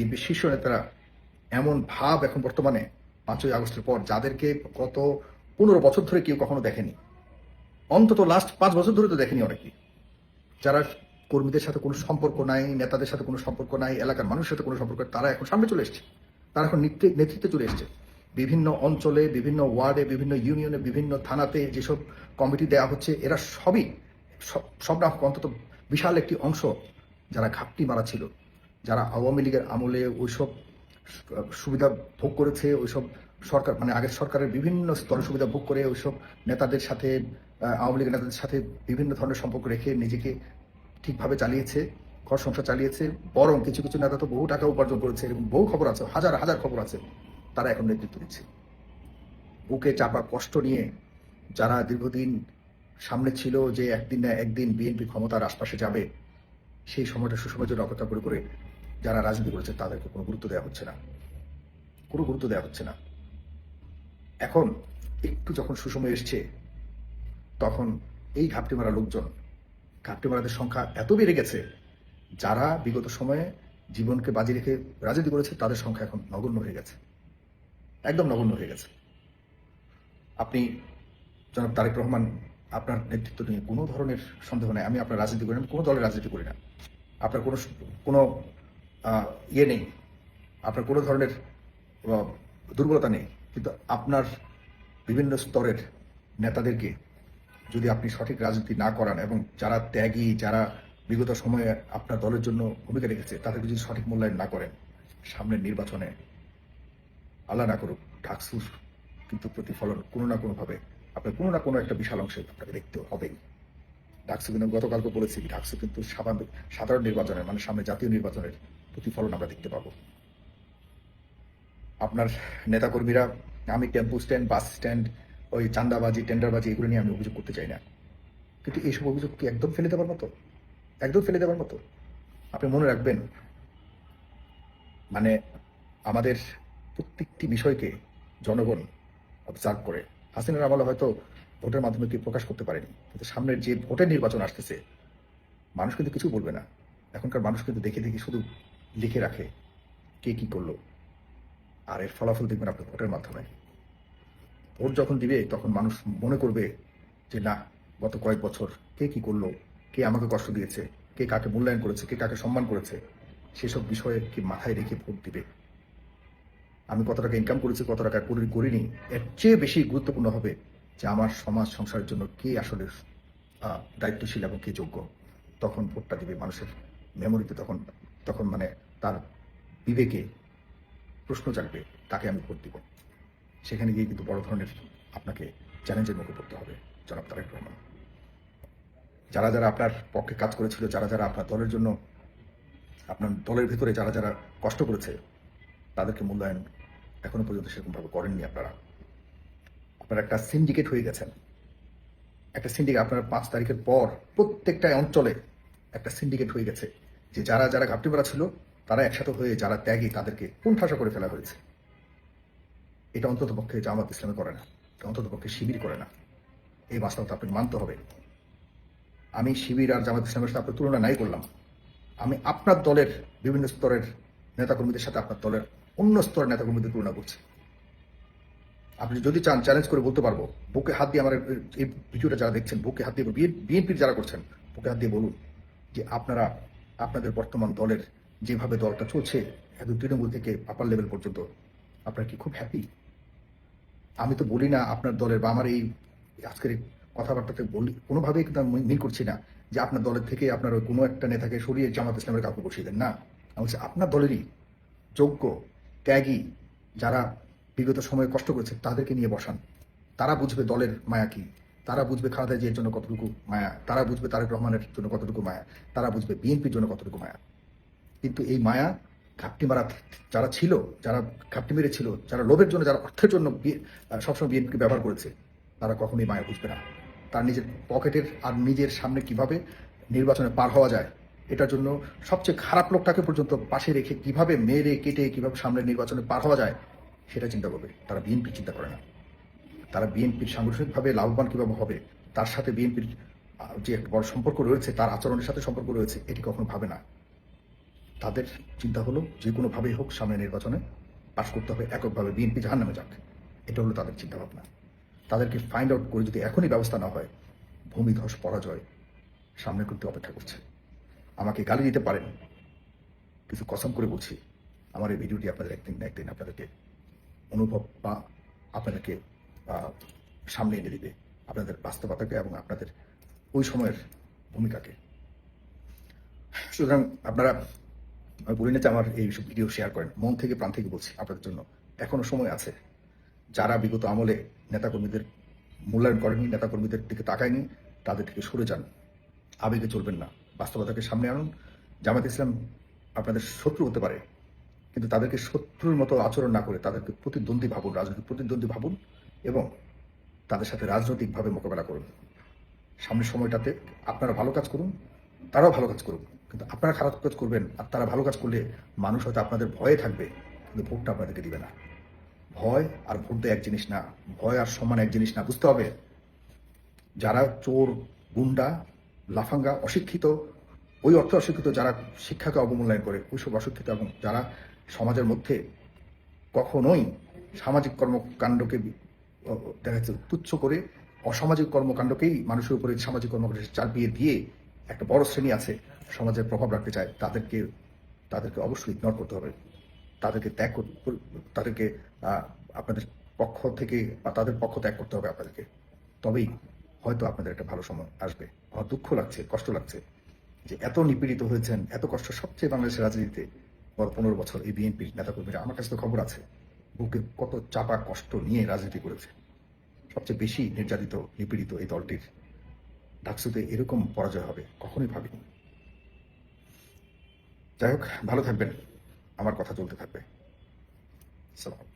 BNP শীর্ষ নেতারা এমন ভাব এখন বর্তমানে পাঁচই আগস্টের পর, যাদেরকে গত পনেরো বছর ধরে কেউ কখনো দেখেনি। অন্তত লাস্ট পাঁচ বছর ধরে তো দেখেনি অনেকেই যারা কর্মীদের সাথে কোনো সম্পর্ক নাই, নেতাদের সাথে কোনো সম্পর্ক নাই, এলাকার মানুষের সাথে কোনো সম্পর্ক তারা এখন সামনে চলে এসছে। তারা এখন নেতৃত্বে চলে এসছে। বিভিন্ন অঞ্চলে, বিভিন্ন ওয়ার্ডে, বিভিন্ন ইউনিয়নে, বিভিন্ন থানাতে যেসব কমিটি দেওয়া হচ্ছে, এরা সবই সব সব না অন্তত বিশাল একটি অংশ যারা ঘাপটি মারা ছিল। যারা আওয়ামী লীগের আমলে ওইসব সুবিধা ভোগ করেছে, ওইসব সরকার মানে আগের সরকারের বিভিন্ন স্তরে সুবিধা ভোগ করে ওইসব নেতাদের সাথে আওয়ামী লীগের নেতাদের সাথে বিভিন্ন ধরনের সম্পর্ক রেখে নিজেকে ঠিকভাবে চালিয়েছে, ঘর সংসার চালিয়েছে, বরং কিছু কিছু নেতা তো বহু টাকা উপার্জন করেছে এরকম বহু খবর আছে, হাজার হাজার খবর আছে, তারা এখন নেতৃত্ব দিচ্ছে। বুকে চাপা কষ্ট নিয়ে যারা দীর্ঘদিন সামনে ছিল যে একদিন না একদিন বিএনপি ক্ষমতার আশপাশে যাবে, সেই সময়টা সুসময়ের জন্য অপেক্ষা করে করে যারা রাজনীতি করেছে তাদেরকে কোনো গুরুত্ব দেওয়া হচ্ছে না। কোনো গুরুত্ব দেওয়া হচ্ছে না। এখন একটু যখন সুসময় এসছে, তখন এই ঘাপটি মারা লোকজন, ঘাপটি মারাদের সংখ্যা এত বেড়ে গেছে, যারা বিগত সময়ে জীবনকে বাজি রেখে রাজনীতি করেছে, তাদের সংখ্যা এখন নগণ্য হয়ে গেছে। একদম নগণ্য হয়ে গেছে। আপনি জনাব তারেক রহমান, আপনার নেতৃত্ব নিয়ে কোনো ধরনের সন্দেহ নেই। আমি আপনার রাজনীতি করি না কোনো দলের রাজনীতি করি না। আপনার কোনো কোনো ইয়ে নেই। আপনার কোনো ধরনের দুর্বলতা নেই। কিন্তু আপনার বিভিন্ন স্তরের নেতাদেরকে যদি আপনি সঠিক রাজনীতি না করান এবং যারা ত্যাগী, যারা বিগত সময়ে আপনার দলের জন্য ভূমিকা রেখেছে, তাদেরকে যদি সঠিক মূল্যায়ন না করেন, সামনের নির্বাচনে আল্লাহ না করুক, ঢাকসুর কিন্তু প্রতিফলন কোনো না কোনোভাবে, আপনার কোনো না কোনো একটা বিশাল অংশে আপনাকে দেখতে হবেই। ঢাকসু কিন্তু গতকালকে বলেছি, ঢাকসু কিন্তু সাধারণ নির্বাচনের মানে সামনে জাতীয় নির্বাচনের প্রতিফলন আমরা দেখতে পাবো। আপনার নেতাকর্মীরা, আমি টেম্পো স্ট্যান্ড, বাস স্ট্যান্ড, ওই চান্দাবাজি টেন্ডারবাজি, এগুলো নিয়ে আমি অভিযোগ করতে চাই না। কিন্তু এইসব অভিযোগ কি একদম ফেলে দেওয়ার মতো? একদম ফেলে দেওয়ার মতো? আপনি মনে রাখবেন মানে আমাদের প্রত্যেকটি বিষয়কে জনগণ অবজার্ভ করে। হাসিনার আমলে হয়তো ভোটের মাধ্যমে কেউ প্রকাশ করতে পারেনি, কিন্তু সামনের যে ভোটের নির্বাচন আসতেছে, মানুষ কিন্তু কিছু বলবে না। এখনকার মানুষ কিন্তু দেখে দেখে শুধু লিখে রাখে কে কি করল। আর এর ফলাফল দেখবেন আপনি ভোটের মাধ্যমে। ভোট যখন দিবে, তখন মানুষ মনে করবে যে, না, গত কয়েক বছর কে কি করল, কে আমাকে কষ্ট দিয়েছে, কে কাকে মূল্যায়ন করেছে, কে কাকে সম্মান করেছে, সেসব বিষয়ে কি মাথায় রেখে ভোট দিবে। আমি কত টাকা ইনকাম করেছি, কত টাকা করি, করিনি, এর চেয়ে বেশি গুরুত্বপূর্ণ হবে যে, আমার সমাজ সংসারের জন্য কে আসলে দায়িত্বশীল এবং কে যোগ্য। তখন ভোটটা দিবে মানুষের মেমোরিতে তখন তখন মানে তার বিবেকে প্রশ্ন জাগবে, তাকে আমি ভোট দিব। সেখানে গিয়ে কিন্তু বড় ধরনের আপনাকে চ্যালেঞ্জের মুখে পড়তে হবে, জনাব তারেক রহমান। যারা যারা আপনার পক্ষে কাজ করেছিল, যারা যারা আপনার দলের জন্য, আপনার দলের ভিতরে যারা যারা কষ্ট করেছে, তাদেরকে মূল্যায়ন এখনও পর্যন্ত সেরকমভাবে করেননি আপনারা। আপনারা একটা সিন্ডিকেট হয়ে গেছেন। একটা সিন্ডিকেট আপনার পাঁচ তারিখের পর প্রত্যেকটা অঞ্চলে একটা সিন্ডিকেট হয়ে গেছে। যে যারা যারা ঘাপটি মারা ছিল, তারা একসাথে হয়ে যারা ত্যাগী, তাদেরকে কোণঠাসা করে ফেলা হয়েছে। এটা অন্তত পক্ষে জামাত ইসলামে করে না। এটা অন্তত পক্ষে শিবির করে না। এই বাস্তবতা আপনাকে মানতে হবে। আমি শিবির আর জামাত ইসলামের সাথে আপনার তুলনা নাই করলাম। আমি আপনার দলের বিভিন্ন স্তরের নেতাকর্মীদের সাথে আপনার দলের অন্য স্তরের নেতাকর্মীদের তুলনা করছি। আপনি যদি চান চ্যালেঞ্জ করে বলতে পারব, বুকে হাত দিয়ে আমার এই ভিডিওটা যারা দেখছেন, বুকে হাত দিয়ে বিএনপির যারা করছেন, বুকে হাত দিয়ে বলুন যে আপনারা আপনাদের বর্তমান দলের যেভাবে দলটা চলছে একদম তৃণমূল থেকে আপার লেভেল পর্যন্ত, আপনারা কি খুব হ্যাপি আমি তো বলি না আপনার দলের বা আমার এই আজকের কথাবার্তাতে বলি, কোনোভাবেই কিন্তু আমি মিন করছি না যে আপনার দলের থেকে আপনার ওই কোনো একটা নেতাকে সরিয়ে জামাত ইসলামের কাউকে বসিয়ে দেন। না, আমি বলছি আপনার দলেরই যোগ্য, ত্যাগী যারা বিগত সময়ে কষ্ট করেছে তাদেরকে নিয়ে বসান। তারা বুঝবে দলের মায়া কি। তারা বুঝবে খালেদা জিয়ার জন্য কতটুকু মায়া, তারা বুঝবে তারেক রহমানের জন্য কতটুকু মায়া, তারা বুঝবে বিএনপির জন্য কতটুকু মায়া। কিন্তু এই মায়া ঘাপটি মারা যারা ছিল, যারা ঘাপটি মেরেছিল, যারা লোভের জন্য, যারা অর্থের জন্য সবসময় বিএনপিকে ব্যবহার করেছে, তারা কখনোই মায়া বুঝবে না। তার নিজের পকেটের আর নিজের সামনে কীভাবে নির্বাচনে পার হওয়া যায়, এটার জন্য সবচেয়ে খারাপ লোকটাকে পর্যন্ত পাশে রেখে কীভাবে মেরে, কেটে, কীভাবে সামনে নির্বাচনে পার হওয়া যায়, সেটা চিন্তা করবে। তারা বিএনপি চিন্তা করে না। তারা বিএনপির সাংগঠনিকভাবে লাভবান কীভাবে হবে, তার সাথে বিএনপির যে একটা বড় সম্পর্ক রয়েছে, তার আচরণের সাথে সম্পর্ক রয়েছে, এটি কখনো ভাবে না। তাদের চিন্তা হলো, যে কোনোভাবেই হোক সামনে নির্বাচনে পাশ করতে হবে এককভাবে, বিএনপি জাহান নামে যাক। এটা হলো তাদের চিন্তাভাবনা। তাদেরকে ফাইন্ড আউট করে যদি এখনই ব্যবস্থা না হয়, ভূমিধস পরাজয় সামনে করতে অপেক্ষা করছে। আমাকে গালি দিতে পারেন, কিছু কসম করে বলছি, আমার এই ভিডিওটি আপনাদের একদিন না একদিন আপনাদেরকে অনুভব বা আপনাদেরকে সামনে এনে দিবে আপনাদের বাস্তবতাকে এবং আপনাদের ওই সময়ের ভূমিকাকে। সুতরাং আপনারা, আমি বলি না যে আমার এই সব ভিডিও শেয়ার করেন, মন থেকে প্রাণ থেকে বলছি আপনাদের জন্য। এখনও সময় আছে। যারা বিগত আমলে নেতাকর্মীদের মূল্যায়ন করেনি নেতাকর্মীদের দিকে তাকায়নি, তাদের থেকে সরে যান। আবেগে চলবেন না। বাস্তবতাকে সামনে আনুন। জামাত ইসলাম আপনাদের শত্রু হতে পারে, কিন্তু তাদেরকে শত্রুর মতো আচরণ না করে তাদেরকে প্রতিদ্বন্দ্বী ভাবুন, রাজনৈতিক প্রতিদ্বন্দ্বী ভাবুন। এবং তাদের সাথে রাজনৈতিকভাবে মোকাবেলা করুন। সামনের সময়টাতে আপনারা ভালো কাজ করুন, তারাও ভালো কাজ করুন কিন্তু আপনারা খারাপ কাজ করবেন, আর তারা ভালো কাজ করলে মানুষ হয়তো আপনাদের ভয়ে থাকবে, কিন্তু ভোটটা আপনাদেরকে দিবে না। ভয় আর ভোট দেয় এক জিনিস না, ভয় আর সম্মান এক জিনিস না, বুঝতে হবে? যারা চোর, গুন্ডা, লাফাঙ্গা, অশিক্ষিত, ওই অর্থ অশিক্ষিত যারা শিক্ষাকে অবমূল্যায়ন করে, ওইসব অশিক্ষিত এবং যারা সমাজের মধ্যে কখনোই সামাজিক কর্মকাণ্ডকে দেখা যাচ্ছে তুচ্ছ করে অসামাজিক কর্মকাণ্ডকেই মানুষের উপরে সামাজিক কর্মকাণ্ড চাপিয়ে দিয়ে একটা বড় শ্রেণি আছে, সমাজের প্রভাব রাখতে চায়, তাদেরকে তাদেরকে অবশ্যই ইগনোর করতে হবে। তাদেরকে ত্যাগ তাদেরকে আপনাদের পক্ষ থেকে বা তাদের পক্ষ ত্যাগ করতে হবে আপনাদেরকে। তবেই হয়তো আপনাদের একটা ভালো সময় আসবে। আমার দুঃখ লাগছে, কষ্ট লাগছে যে এত নিপীড়িত হয়েছেন, এত কষ্ট সবচেয়ে বাংলাদেশের রাজনীতিতে গত পনেরো বছর এই বিএনপির নেতাকর্মীরা। আমার কাছে তো খবর আছে। বুকে কত চাপা কষ্ট নিয়ে রাজনীতি করেছে। সবচেয়ে বেশি নির্যাতিত, নিপীড়িত এই দলটির। ডাকসুতে এরকম পরাজয় হবে, কখনোই ভাবিনি। যাই হোক, ভালো থাকবেন। আমার কথা চলতে থাকবে। সালাম